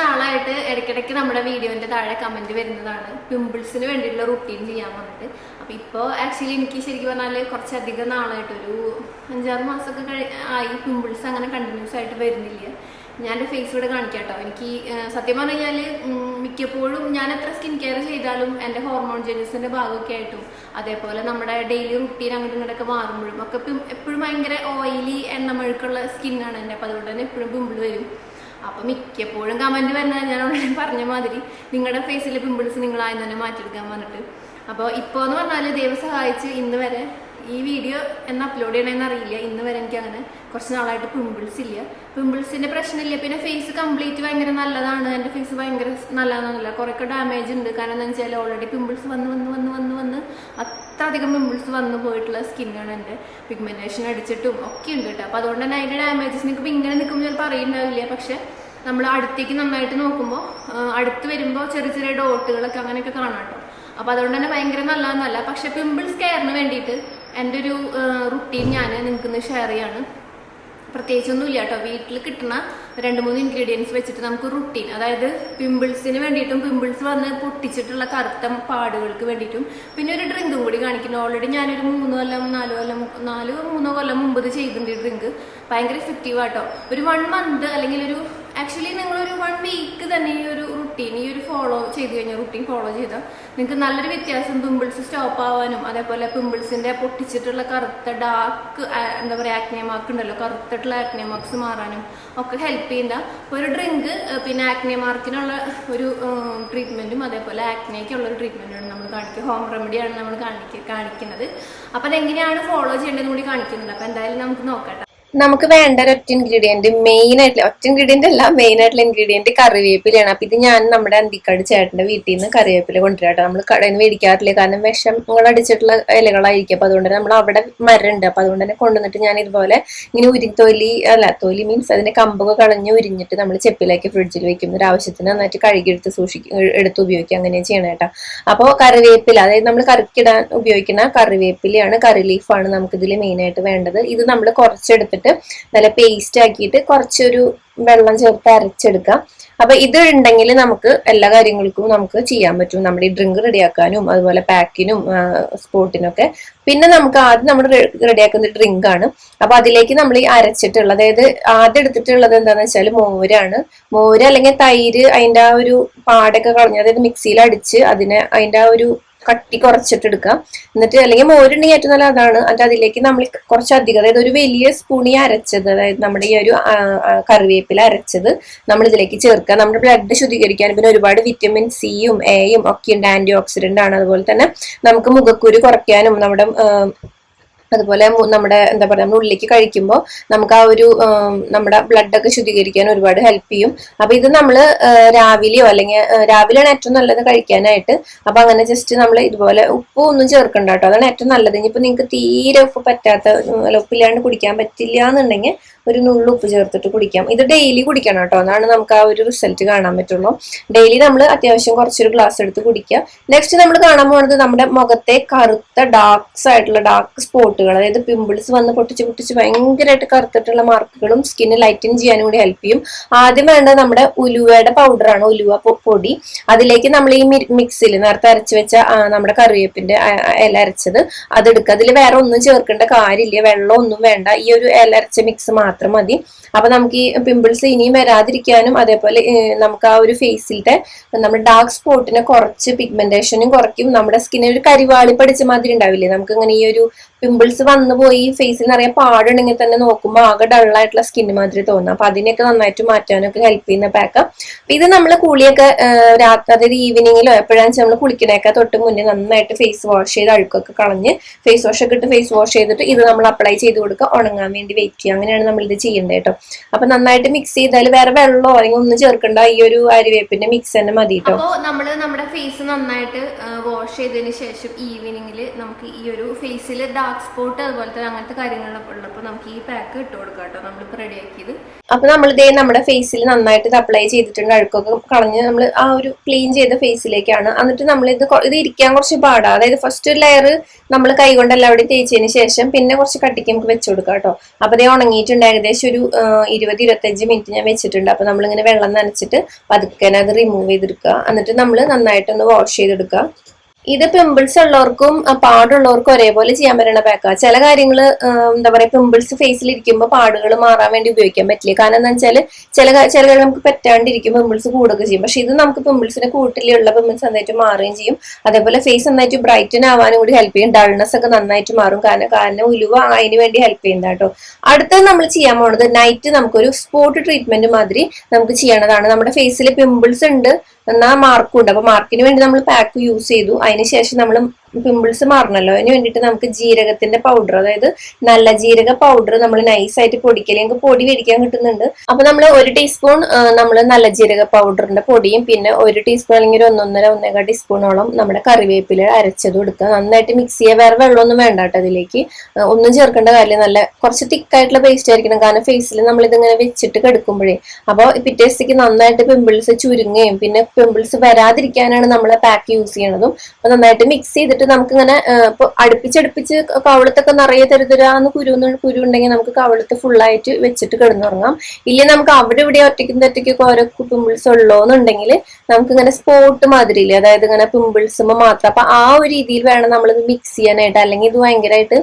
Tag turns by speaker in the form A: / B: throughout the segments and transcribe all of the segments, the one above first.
A: നാളായിട്ട് ഇടയ്ക്കിടയ്ക്ക് നമ്മുടെ വീഡിയോന്റെ താഴെ കമന്റ് വരുന്നതാണ്. പിമ്പിൾസിന് വേണ്ടിയിട്ടുള്ള റുട്ടീൻ ചെയ്യാൻ വന്നിട്ട്. അപ്പോൾ ഇപ്പോൾ ആക്ച്വലി എനിക്ക് ശരിക്കും പറഞ്ഞാൽ കുറച്ചധികം നാളായിട്ട് ഒരു അഞ്ചാറ് മാസമൊക്കെ കഴി ആയി പിമ്പിൾസ് അങ്ങനെ കണ്ടിന്യൂസ് ആയിട്ട് വരുന്നില്ല. ഞാൻ എന്റെ ഫേസ് ഇവിടെ കാണിക്കാം കേട്ടോ എനിക്ക് സത്യം പറഞ്ഞു കഴിഞ്ഞാൽ മിക്കപ്പോഴും ഞാൻ എത്ര സ്കിൻ കെയർ ചെയ്താലും എന്റെ ഹോർമോൺ ചേഞ്ചസിന്റെ ഭാഗമൊക്കെ ആയിട്ടും അതേപോലെ നമ്മുടെ ഡെയിലി റുട്ടീൻ അങ്ങോട്ടും ഇങ്ങോട്ടൊക്കെ മാറുമ്പോഴും ഒക്കെ എപ്പോഴും ഭയങ്കര ഓയിലി എണ്ണമഴുക്കുള്ള സ്കിന്നാണ് എന്റെ. അപ്പോൾ അതുകൊണ്ട് തന്നെ എപ്പോഴും പിമ്പിൾ വരും. അപ്പം മിക്കപ്പോഴും കമന്റ് വരുന്നത് ഞാൻ ഉടനെ പറഞ്ഞ മാതിരി നിങ്ങളുടെ ഫേസിലെ പിമ്പിൾസ് നിങ്ങളായി തന്നെ മാറ്റിയെടുക്കാൻ പറഞ്ഞിട്ട്. അപ്പോൾ ഇപ്പോൾ എന്ന് പറഞ്ഞാൽ ദൈവം സഹായിച്ച് ഇന്ന് വരെ ഈ വീഡിയോ എന്ന് അപ്ലോഡ് ചെയ്യണമെന്ന് അറിയില്ല. ഇന്ന് വരെ എനിക്ക് അങ്ങനെ കുറച്ച് നാളായിട്ട് പിമ്പിൾസ് ഇല്ല. പിമ്പിൾസിന്റെ പ്രശ്നമില്ല. പിന്നെ ഫേസ് കംപ്ലീറ്റ് ഭയങ്കര നല്ലതാണ്. എന്റെ ഫേസ് ഭയങ്കര നല്ലതാണെന്നല്ല. കുറേയൊക്കെ ഡാമേജ് ഉണ്ട്. കാരണം എന്താ വെച്ചാൽ ഓൾറെഡി പിമ്പിൾസ് വന്ന് വന്ന് വന്ന് വന്ന് വന്ന് അത്ര അധികം പിമ്പിൾസ് വന്ന് പോയിട്ടുള്ള സ്കിന്നാണ് എന്റെ പിഗ്മെന്റേഷൻ അടിച്ചിട്ടും ഒക്കെ ഉണ്ട് കേട്ടോ. അപ്പോൾ അതുകൊണ്ട് തന്നെ അതിന്റെ ഡാമേജസ് നിൽക്കുമ്പോൾ ഇങ്ങനെ നിൽക്കുമ്പോൾ ചിലപ്പോൾ അറിയുന്നുണ്ടാവില്ല. പക്ഷേ നമ്മൾ അടുത്തേക്ക് നന്നായിട്ട് നോക്കുമ്പോൾ അടുത്ത് വരുമ്പോൾ ചെറിയ ചെറിയ ഡോട്ടുകളൊക്കെ അങ്ങനെയൊക്കെ കാണാം കേട്ടോ. അപ്പോൾ അതുകൊണ്ട് തന്നെ ഭയങ്കര നല്ലതെന്നല്ല. പക്ഷേ പിമ്പിൾസ് കെയറിന് വേണ്ടിയിട്ട് എന്റെ ഒരു റുട്ടീൻ ഞാൻ നിങ്ങൾക്ക് ഷെയർ ചെയ്യാണ്. പ്രത്യേകിച്ചൊന്നുമില്ല കേട്ടോ. വീട്ടിൽ കിട്ടുന്ന രണ്ട് മൂന്ന് ഇൻഗ്രീഡിയൻസ് വെച്ചിട്ട് നമുക്ക് റുട്ടീൻ അതായത് പിമ്പിൾസിന് വേണ്ടിയിട്ടും പിമ്പിൾസ് വന്ന് പൊട്ടിച്ചിട്ടുള്ള കറുത്ത പാടുകൾക്ക് വേണ്ടിയിട്ടും പിന്നെ ഒരു ഡ്രിങ്കും കൂടി കാണിക്കുന്നു. ഓൾറെഡി ഞാനൊരു മൂന്ന് കൊല്ലം നാല് കൊല്ലം നാല് മൂന്നോ കൊല്ലം മുമ്പ് ചെയ്തിട്ടുണ്ട് ഡ്രിങ്ക് ഭയങ്കര എഫക്റ്റീവ് ആട്ടോ ഒരു വൺ മന്ത് അല്ലെങ്കിൽ ഒരു ആക്ച്വലി നിങ്ങളൊരു വൺ വീക്ക് തന്നെ ഈ ഒരു റുട്ടീൻ ഈ ഒരു ഫോളോ ചെയ്ത് കഴിഞ്ഞാൽ റുട്ടീൻ ഫോളോ ചെയ്താൽ നിങ്ങൾക്ക് നല്ലൊരു വ്യത്യാസം പിമ്പിൾസ് സ്റ്റോപ്പ് ആവാനും അതേപോലെ പിമ്പിൾസിന്റെ പൊട്ടിച്ചിട്ടുള്ള കറുത്ത ഡാർക്ക് എന്താ പറയുക ആക്നെ മാർക്ക് ഉണ്ടല്ലോ കറുത്തിട്ടുള്ള ആക്നെ മാർക്സ് മാറാനും ഒക്കെ ഹെൽപ്പ് ചെയ്യുന്ന ഒരു ഡ്രിങ്ക് പിന്നെ ആക്നിയമാർക്കിനുള്ള ഒരു ട്രീറ്റ്മെന്റും അതേപോലെ ആക്നയ്ക്കുള്ള ഒരു ട്രീറ്റ്മെന്റാണ് നമ്മൾ കാണിക്കുക. ഹോം റെമഡിയാണ് നമ്മൾ കാണിക്ക കാണിക്കുന്നത്. അപ്പോൾ അതെങ്ങനെയാണ് ഫോളോ ചെയ്യേണ്ടതെന്ന് കൂടി കാണിക്കുന്നുണ്ട്. അപ്പോൾ എന്തായാലും നമുക്ക് നോക്കട്ടെ.
B: നമുക്ക് വേണ്ട ഒരു ഒറ്റ ഇൻഗ്രീഡിയന്റ് മെയിൻ ആയിട്ടുള്ള ഒറ്റ ഇൻഗ്രീഡിയന്റ് അല്ല മെയിൻ ആയിട്ടുള്ള ഇൻഗ്രീഡിയന്റ് കറിവേപ്പിലയാണ്. അപ്പൊ ഇത് ഞാൻ നമ്മുടെ അന്തിക്കാട് ചേട്ടന്റെ വീട്ടിൽ നിന്ന് കറിവേപ്പില കൊണ്ടുവരാട്ടോ നമ്മൾ കടയിൽ നിന്ന് മേടിക്കാറില്ല. കാരണം വിഷങ്ങൾ അടിച്ചിട്ടുള്ള ഇലകളായിരിക്കും. അപ്പൊ അതുകൊണ്ട് നമ്മൾ അവിടെ മരമുണ്ട്. അപ്പൊ അതുകൊണ്ട് തന്നെ കൊണ്ടുവന്നിട്ട് ഞാൻ ഇതുപോലെ ഇങ്ങനെ ഉരി തൊലി അല്ല തൊലി മീൻസ് അതിന്റെ കമ്പൊക്കെ കളഞ്ഞ് ഉരിഞ്ഞിട്ട് നമ്മൾ ചെപ്പിലേക്ക് ഫ്രിഡ്ജിൽ വെക്കും. ഒരു ആവശ്യത്തിന് നന്നായിട്ട് കഴുകിയെടുത്ത് സൂക്ഷിക്കും എടുത്ത് ഉപയോഗിക്കുക അങ്ങനെ ചെയ്യണം കേട്ടോ. അപ്പോൾ കറിവേപ്പില അതായത് നമ്മൾ കറിക്കിടാൻ ഉപയോഗിക്കുന്ന കറിവേപ്പിലയാണ് കറി ലീഫാണ് നമുക്ക് ഇതിൽ മെയിൻ ആയിട്ട് വേണ്ടത്. ഇത് നമ്മൾ കുറച്ചെടുത്തിട്ട് നല്ല പേസ്റ്റ് ആക്കിയിട്ട് കുറച്ചൊരു വെള്ളം ചേർത്ത് അരച്ചെടുക്കാം അപ്പൊ ഇത് ഉണ്ടെങ്കിൽ നമുക്ക് എല്ലാ കാര്യങ്ങൾക്കും നമുക്ക് ചെയ്യാൻ പറ്റും. നമ്മുടെ ഈ ഡ്രിങ്ക് റെഡിയാക്കാനും അതുപോലെ പാക്കിനും സ്പോട്ടിനൊക്കെ പിന്നെ നമുക്ക് ആദ്യം നമ്മൾ റെഡിയാക്കുന്ന ഡ്രിങ്ക് ആണ്. അപ്പൊ അതിലേക്ക് നമ്മൾ ഈ അരച്ചിട്ടുള്ള അതായത് ആദ്യം എടുത്തിട്ടുള്ളത് എന്താന്ന് വെച്ചാൽ മോരാണ്. മോര് അല്ലെങ്കിൽ തൈര് അതിന്റെ ആ ഒരു പാടൊക്കെ കളഞ്ഞ് അതായത് മിക്സിയിൽ അടിച്ച് അതിനെ അതിന്റെ ആ ഒരു കട്ടി കുറച്ചിട്ട് എടുക്കാം എന്നിട്ട് അല്ലെങ്കിൽ മോരുണ്ടെങ്കിൽ ഏറ്റവും നല്ല അതാണ്. എന്നിട്ട് അതിലേക്ക് നമ്മൾ കുറച്ചധികം അതായത് ഒരു വലിയ സ്പൂണി അരച്ചത് അതായത് നമ്മുടെ ഈ ഒരു കറിവേപ്പില അരച്ചത് നമ്മൾ ഇതിലേക്ക് ചേർക്കുക. നമ്മുടെ ബ്ലഡ് ശുദ്ധീകരിക്കാൻ പിന്നെ ഒരുപാട് വിറ്റമിൻ സിയും എയും ഒക്കെ ഉണ്ട് ആന്റി ഓക്സിഡന്റ് ആണ്. അതുപോലെ തന്നെ നമുക്ക് മുഖക്കുരു കുറയ്ക്കാനും നമ്മുടെ അതുപോലെ നമ്മുടെ എന്താ പറയുക നമ്മൾ ഉള്ളിലേക്ക് കഴിക്കുമ്പോൾ നമുക്ക് ആ ഒരു നമ്മുടെ ബ്ലഡ് ഒക്കെ ശുദ്ധീകരിക്കാൻ ഒരുപാട് ഹെൽപ്പ് ചെയ്യും. അപ്പൊ ഇത് നമ്മൾ രാവിലെയോ അല്ലെങ്കിൽ രാവിലെയാണ് ഏറ്റവും നല്ലത് കഴിക്കാനായിട്ട്. അപ്പൊ അങ്ങനെ ജസ്റ്റ് നമ്മൾ ഇതുപോലെ ഉപ്പ് ഒന്നും ചേർക്കണ്ട കേട്ടോ. അതാണ് ഏറ്റവും നല്ലത്. ഇനിയിപ്പോൾ നിങ്ങൾക്ക് തീരെ ഉപ്പ് പറ്റാത്ത ഉപ്പില്ലാണ്ട് കുടിക്കാൻ പറ്റില്ല എന്നുണ്ടെങ്കിൽ ഒരു നുള്ളു ഉപ്പ് ചേർത്തിട്ട് കുടിക്കാം. ഇത് ഡെയിലി കുടിക്കണം കേട്ടോ. എന്നാണ് നമുക്ക് ആ ഒരു റിസൾട്ട് കാണാൻ പറ്റുള്ളൂ. ഡെയിലി നമ്മൾ അത്യാവശ്യം കുറച്ചൊരു ഗ്ലാസ് എടുത്ത് കുടിക്കുക. നെക്സ്റ്റ് നമ്മൾ കാണാൻ പോകുന്നത് നമ്മുടെ മുഖത്തെ കറുത്ത ഡാർക്സ് ആയിട്ടുള്ള ഡാർക്ക് സ്പോട്ടുകൾ അതായത് പിമ്പിൾസ് വന്ന് പൊട്ടിച്ച് പൊട്ടിച്ച് ഭയങ്കരമായിട്ട് കറുത്തിട്ടുള്ള മാർക്കുകളും സ്കിന്ന് ലൈറ്റൻ ചെയ്യാനും കൂടി ഹെൽപ്പ് ചെയ്യും. ആദ്യം വേണ്ട നമ്മുടെ ഉലുവയുടെ പൗഡറാണ് ഉലുവ പൊടി. അതിലേക്ക് നമ്മൾ ഈ മിക്സിൽ നേരത്തെ അരച്ച് വെച്ച നമ്മുടെ കറിവേപ്പിന്റെ ഇല അരച്ചത്. അതെടുക്കുക. അതിൽ വേറെ ഒന്നും ചേർക്കേണ്ട കാര്യമില്ല. വെള്ളം ഒന്നും വേണ്ട. ഈ ഒരു ഇല അരച്ച മിക്സ് മാത്രം മതി. അപ്പൊ നമുക്ക് ഈ പിമ്പിൾസ് ഇനിയും വരാതിരിക്കാനും അതേപോലെ നമുക്ക് ആ ഒരു ഫേസിലത്തെ നമ്മുടെ ഡാർക്ക് സ്പോട്ടിനെ കുറച്ച് പിഗ്മെന്റേഷനും കുറയ്ക്കും. നമ്മുടെ സ്കിന്നിന് ഒരു കരിവാളി പഠിച്ച മാതിരി ഉണ്ടാവില്ലേ? നമുക്ക് ഇങ്ങനെ ഈ ഒരു പിമ്പിൾസ് വന്നു പോയി ഫേസിൽ നിറയെ പാടുണ്ടെങ്കിൽ തന്നെ നോക്കുമ്പോൾ ആകെ ഡള്ളായിട്ടുള്ള സ്കിന്ന് മാതിരി തോന്നും. അപ്പൊ അതിനെയൊക്കെ നന്നായിട്ട് മാറ്റാനൊക്കെ ഹെൽപ്പ് ചെയ്യുന്ന പാക്ക് ഇത് നമ്മൾ കുളിയൊക്കെ രാത്രി അതായത് ഈവനിങ്ങിലോ എപ്പോഴാണെന്ന് വെച്ചാൽ നമ്മൾ കുളിക്കണേക്കാൾ തൊട്ട് മുന്നേ നന്നായിട്ട് ഫേസ് വാഷ് ചെയ്ത് അഴുക്കൊക്കെ കളഞ്ഞ് ഫേസ് വാഷ് ഒക്കെ ഇട്ട് ഫേസ് വാഷ് ചെയ്തിട്ട് ഇത് നമ്മൾ അപ്ലൈ ചെയ്ത് കൊടുക്കുക. ഉണങ്ങാൻ വേണ്ടി വെയിറ്റ് ചെയ്യുക. അങ്ങനെയാണ് നമ്മൾ ഇത് ചെയ്യണ്ട കേട്ടോ അപ്പൊ നന്നായിട്ട് മിക്സ് ചെയ്താൽ വേറെ വെള്ളമോ അല്ലെങ്കിൽ ഒന്നും ചേർക്കണ്ട ഈ ഒരു അരിവേപ്പിന്റെ മിക്സ് തന്നെ മതി കേട്ടോ
A: നമ്മൾ നമ്മുടെ ഫേസ് നന്നായിട്ട് വാഷ് ചെയ്തതിന് ശേഷം ഈവനിങ്ങിൽ നമുക്ക് ഈ ഒരു ഫേസിൽ ഡാർക്ക് സ്പോട്ട് അതുപോലത്തെ തന്നെ അങ്ങനത്തെ കാര്യങ്ങളൊക്കെ ഉള്ളപ്പോൾ നമുക്ക് ഈ പാക്ക് ഇട്ട് കൊടുക്കാം കേട്ടോ നമ്മളിപ്പോൾ റെഡിയാക്കിയത്
B: അപ്പൊ നമ്മൾ ഇതേ നമ്മുടെ ഫേസിൽ നന്നായിട്ട് ഇത് അപ്ലൈ ചെയ്തിട്ടുണ്ട് അഴുക്കൊക്കെ കളഞ്ഞ് നമ്മൾ ആ ഒരു ക്ലീൻ ചെയ്ത ഫേസിലേക്കാണ് എന്നിട്ട് നമ്മൾ ഇത് ഇത് ഇരിക്കാൻ കുറച്ച് പാടാ. അതായത് ഫസ്റ്റ് ഒരു ലെയർ നമ്മൾ കൈകൊണ്ട് എല്ലാവരുടെയും തേച്ചതിന് ശേഷം പിന്നെ കുറച്ച് കട്ടിക്ക് നമുക്ക് വെച്ചു കൊടുക്കാം കേട്ടോ അപ്പൊ ഇതേ ഉണങ്ങിയിട്ടുണ്ട് ഏകദേശം ഒരു ഇരുപത് ഇരുപത്തഞ്ച് മിനിറ്റ് ഞാൻ വെച്ചിട്ടുണ്ട്. അപ്പൊ നമ്മളിങ്ങനെ വെള്ളം നനച്ചിട്ട് പതുക്കനെ അത് റിമൂവ് ചെയ്തെടുക്കുക. എന്നിട്ട് നമ്മൾ നന്നായിട്ടൊന്ന് വാഷ് ചെയ്തെടുക്കുക. ഇത് പിമ്പിൾസ് ഉള്ളവർക്കും പാടുള്ളവർക്കും ഒരേപോലെ ചെയ്യാൻ പറ്റുന്ന പാക്കാ ചില കാര്യങ്ങൾ എന്താ പറയാ പിമ്പിൾസ് ഫേസിൽ ഇരിക്കുമ്പോൾ പാടുകൾ മാറാൻ വേണ്ടി ഉപയോഗിക്കാൻ പറ്റില്ല. കാരണം എന്താ വെച്ചാൽ ചില ചില കാര്യം നമുക്ക് പറ്റാണ്ടിരിക്കും പിമ്പിൾസ് കൂടുകയൊക്കെ ചെയ്യും. പക്ഷെ ഇത് നമുക്ക് പിമ്പിൾസിന് കൂട്ടിലുള്ള പിമ്പിൾസ് നന്നായിട്ട് മാറുകയും ചെയ്യും. അതേപോലെ ഫേസ് നന്നായിട്ട് ബ്രൈറ്റൻ ആവാനും കൂടി ഹെൽപ്പ് ചെയ്യും. ഡൾനെസ് ഒക്കെ നന്നായിട്ട് മാറും. കാരണം കാരണം ഉലുവ അതിന് വേണ്ടി ഹെൽപ്പ് ചെയ്യുന്ന കേട്ടോ അടുത്തത് നമ്മൾ ചെയ്യാൻ പോണത് നൈറ്റ് നമുക്കൊരു സ്പോട്ട് ട്രീറ്റ്മെന്റ് മാതിരി നമുക്ക് ചെയ്യണതാണ്. നമ്മുടെ ഫേസിൽ പിമ്പിൾസ് ഉണ്ട്. എന്നാൽ മാർക്കും ഉണ്ട്. അപ്പൊ മാർക്കിന് വേണ്ടി നമ്മൾ പാക്ക് യൂസ് ചെയ്തു. അതിനുശേഷം നമ്മൾ പിമ്പിൾസ് മാറണല്ലോ. അതിന് വേണ്ടിയിട്ട് നമുക്ക് ജീരകത്തിന്റെ പൗഡർ അതായത് നല്ല ജീരക പൗഡർ നമ്മൾ നൈസായിട്ട് പൊടിക്കൽ ഞങ്ങൾക്ക് പൊടി മേടിക്കാൻ കിട്ടുന്നുണ്ട്. അപ്പൊ നമ്മൾ ഒരു ടീസ്പൂൺ നമ്മൾ നല്ല ജീരക പൗഡറിന്റെ പൊടിയും പിന്നെ ഒരു ടീസ്പൂൺ അല്ലെങ്കിൽ ഒരു ഒന്നൊന്നര ഒന്നേകാൽ ടീസ്പൂണോളം നമ്മുടെ കറിവേപ്പില അരച്ചതും എടുക്കുക. നന്നായിട്ട് മിക്സ് ചെയ്യുക വേറെ വെള്ളമൊന്നും വേണ്ട കേട്ടോ അതിലേക്ക് ഒന്നും ചേർക്കേണ്ട കാര്യം നല്ല കുറച്ച് തിക്കായിട്ടുള്ള പേസ്റ്റ് ആയിരിക്കണം. കാരണം ഫേസിൽ നമ്മൾ ഇതിങ്ങനെ വെച്ചിട്ട് കിടക്കുമ്പോഴേ. അപ്പോൾ പിറ്റേസ്റ്റേക്ക് നന്നായിട്ട് പിമ്പിൾസ് ചുരുങ്ങുകയും പിന്നെ പിമ്പിൾസ് വരാതിരിക്കാനാണ് നമ്മൾ പാക്ക് യൂസ് ചെയ്യണതും. അപ്പൊ നന്നായിട്ട് മിക്സ് ചെയ്തിട്ട് നമുക്ക് ഇങ്ങനെ ഇപ്പൊ അടുപ്പിച്ചടുപ്പിച്ച് കവളത്തൊക്കെ നിറയെ തരുതരാന്ന് കുരു കുരു ഉണ്ടെങ്കിൽ നമുക്ക് കവളത്ത് ഫുള്ളായിട്ട് വെച്ചിട്ട് കിടന്നുറങ്ങാം. ഇല്ല നമുക്ക് അവിടെ ഇവിടെ ഒറ്റയ്ക്കും ഒറ്റയ്ക്കൊക്കെ ഓരോ പിമ്പിൾസ് ഉള്ളോന്നുണ്ടെങ്കിൽ നമുക്ക് ഇങ്ങനെ സ്പോട്ട് മാതിരി ഇല്ലേ അതായത് ഇങ്ങനെ പിമ്പിൾസ് മാത്രം. അപ്പൊ ആ ഒരു രീതിയിൽ വേണം നമ്മളിത് മിക്സ് ചെയ്യാനായിട്ട്. അല്ലെങ്കിൽ ഇത് ഭയങ്കരമായിട്ട്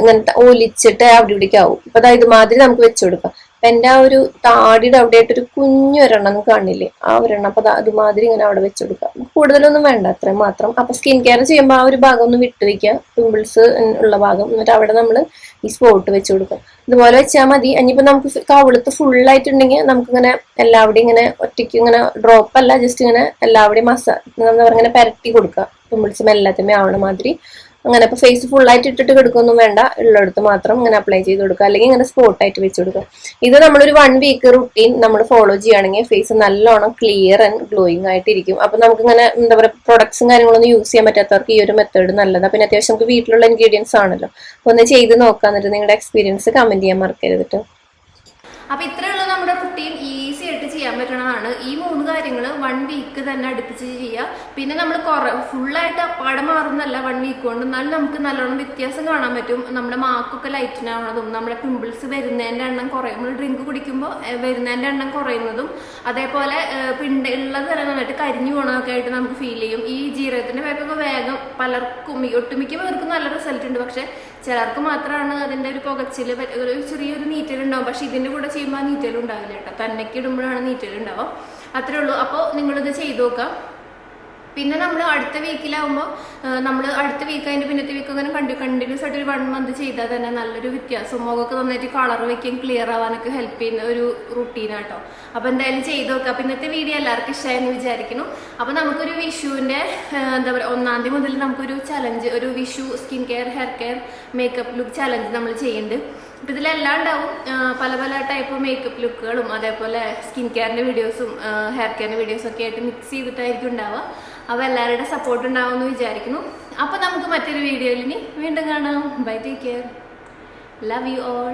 B: ഇങ്ങനത്തെ ഒലിച്ചിട്ട് അവിടെ ഇവിടേക്ക് ആവും. അപ്പൊ അതായത് ഇതുമാതിരി നമുക്ക് വെച്ചു കൊടുക്കാം. അപ്പൊ ആ ഒരു താടിയുടെ അവിടെ ആയിട്ട് ഒരു കുഞ്ഞു ഒരെണ്ണം കാണില്ലേ? ആ ഒരെണ്ണം അപ്പൊ അതുമാതിരി ഇങ്ങനെ അവിടെ വെച്ചു കൊടുക്കാം. കൂടുതലൊന്നും വേണ്ട. അത്രയും മാത്രം. അപ്പൊ സ്കിൻ കെയർ ചെയ്യുമ്പോൾ ആ ഒരു ഭാഗം ഒന്ന് വിട്ടുവെക്കുക പിമ്പിൾസ് ഉള്ള ഭാഗം. എന്നിട്ട് അവിടെ നമ്മൾ ഈ സ്പോട്ട് വെച്ച് കൊടുക്കും ഇതുപോലെ വെച്ചാൽ മതി. ഇനിയിപ്പോ നമുക്ക് കവിളത്ത് ആയിട്ടുണ്ടെങ്കിൽ നമുക്കിങ്ങനെ എല്ലാവിടെയും ഇങ്ങനെ ഒറ്റയ്ക്ക് ഇങ്ങനെ ഡ്രോപ്പ് അല്ല ജസ്റ്റ് ഇങ്ങനെ എല്ലാവിടെയും മസാ എന്താ ഇങ്ങനെ പരട്ടി കൊടുക്കുക. പിമ്പിൾസും എല്ലാത്തിനും ആവണ മാതിരി. അങ്ങനെ ഇപ്പൊ ഫേസ് ഫുൾ ആയിട്ട് ഇട്ടിട്ട് കൊടുക്കൊന്നും വേണ്ട. ഉള്ളിടത്ത് മാത്രം ഇങ്ങനെ അപ്ലൈ ചെയ്ത് കൊടുക്കുക. അല്ലെങ്കിൽ ഇങ്ങനെ സ്പോട്ട് ആയിട്ട് വെച്ച് കൊടുക്കുക. ഇത് നമ്മളൊരു വൺ വീക്ക് റുട്ടീൻ നമ്മൾ ഫോളോ ചെയ്യുകയാണെങ്കിൽ ഫേസ് നല്ലോണം ക്ലിയർ ആൻഡ് ഗ്ലോയിങ് ആയിട്ടിരിക്കും. അപ്പൊ നമുക്ക് ഇങ്ങനെ എന്താ പറയുക പ്രൊഡക്ട്സും കാര്യങ്ങളൊന്നും യൂസ് ചെയ്യാൻ പറ്റാത്തവർക്ക് ഈ ഒരു മെത്തേഡ് നല്ലതാണ് പിന്നെ അത്യാവശ്യം നമുക്ക് വീട്ടിലുള്ള ഇൻഗ്രീഡിയൻസ് ആണല്ലോ. അപ്പൊ ഒന്ന് ചെയ്ത് നോക്കാന്നിട്ട് നിങ്ങളുടെ എക്സ്പീരിയൻസ് കമന്റ് ചെയ്യാൻ മറക്കരുത്
A: അപ്പൊ ഇത്രയുള്ള നമ്മുടെ ഈസി ആയിട്ട് ചെയ്യാൻ പറ്റണതാണ്. ഈ മൂന്ന് കാര്യങ്ങൾ വൺ വീക്ക് തന്നെ അടുപ്പിച്ച് ചെയ്യുക പിന്നെ നമ്മൾ കുറെ ഫുള്ളായിട്ട് അപ്പാടെ മാറുന്നല്ല വൺ വീക്ക് കൊണ്ട്. എന്നാലും നമുക്ക് നല്ലോണം വ്യത്യാസം കാണാൻ പറ്റും. നമ്മുടെ മാക്കൊക്കെ ലൈറ്റൻ ആവണതും നമ്മുടെ പിമ്പിൾസ് വരുന്നതിന്റെ എണ്ണം കുറയും. നമ്മൾ ഡ്രിങ്ക് കുടിക്കുമ്പോൾ വരുന്നതിന്റെ എണ്ണം കുറയുന്നതും അതേപോലെ പിണ്ട ഉള്ളത് തന്നെ നന്നായിട്ട് കരിഞ്ഞു പോകണമൊക്കെ ആയിട്ട് നമുക്ക് ഫീൽ ചെയ്യും. ഈ ജീരകത്തിന്റെ പേപ്പൊക്കെ വേഗം പലർക്കും ഒട്ടുമിക്ക പേർക്കും നല്ല റിസൾട്ട് ഉണ്ട്. പക്ഷേ ചിലർക്ക് മാത്രമാണ് അതിന്റെ ഒരു പുകച്ചിൽ ഒരു ചെറിയൊരു നീറ്റൽ ഉണ്ടാവും പക്ഷേ ഇതിന്റെ കൂടെ ചെയ്യുമ്പോൾ ആ നീറ്റലും ഉണ്ടാവില്ല കേട്ടോ. തന്നയ്ക്ക് ഇടുമ്പോഴാണ് നീറ്റൽ ഉണ്ടാവുക അത്രേ ഉള്ളൂ. അപ്പോൾ നിങ്ങളിത് ചെയ്തു നോക്കാം. പിന്നെ നമ്മൾ അടുത്ത വീക്കിലാവുമ്പോൾ നമ്മൾ അടുത്ത വീക്ക് അതിന്റെ പിന്നത്തെ വീക്ക് അങ്ങനെ കണ്ടു കണ്ടിന്യൂസ് ആയിട്ട് ഒരു വൺ മന്ത് ചെയ്താൽ തന്നെ നല്ലൊരു വ്യത്യാസം. മുഖമൊക്കെ നന്നായിട്ട് കളർ വയ്ക്കാൻ ക്ലിയർ ആവാനൊക്കെ ഹെൽപ്പ് ചെയ്യുന്ന ഒരു റുട്ടീനാട്ടോ അപ്പോൾ എന്തായാലും ചെയ്ത് നോക്കുക അപ്പോൾ ഇന്നത്തെ വീഡിയോ എല്ലാവർക്കും ഇഷ്ടമായെന്ന് വിചാരിക്കുന്നു. അപ്പോൾ നമുക്കൊരു വിഷുവിന്റെ എന്താ പറയുക ഒന്നാം തീയതി മുതൽ നമുക്കൊരു ചലഞ്ച് ഒരു Vishu skin care hair care makeup look challenge നമ്മൾ ചെയ്യുന്നുണ്ട് അപ്പം ഇതിലെല്ലാം ഉണ്ടാവും. പല പല ടൈപ്പ് മേക്കപ്പ് ലുക്കുകളും അതേപോലെ സ്കിൻ കെയറിന്റെ വീഡിയോസും ഹെയർ കെയറിന്റെ വീഡിയോസും ഒക്കെ ആയിട്ട് മിക്സ് ചെയ്തിട്ടായിരിക്കും ഉണ്ടാവുക. അപ്പോൾ എല്ലാവരുടെ സപ്പോർട്ട് ഉണ്ടാവുമെന്ന് വിചാരിക്കുന്നു. അപ്പോൾ നമുക്ക് മറ്റൊരു വീഡിയോയിൽ വീണ്ടും കാണാം. Bye take care love you all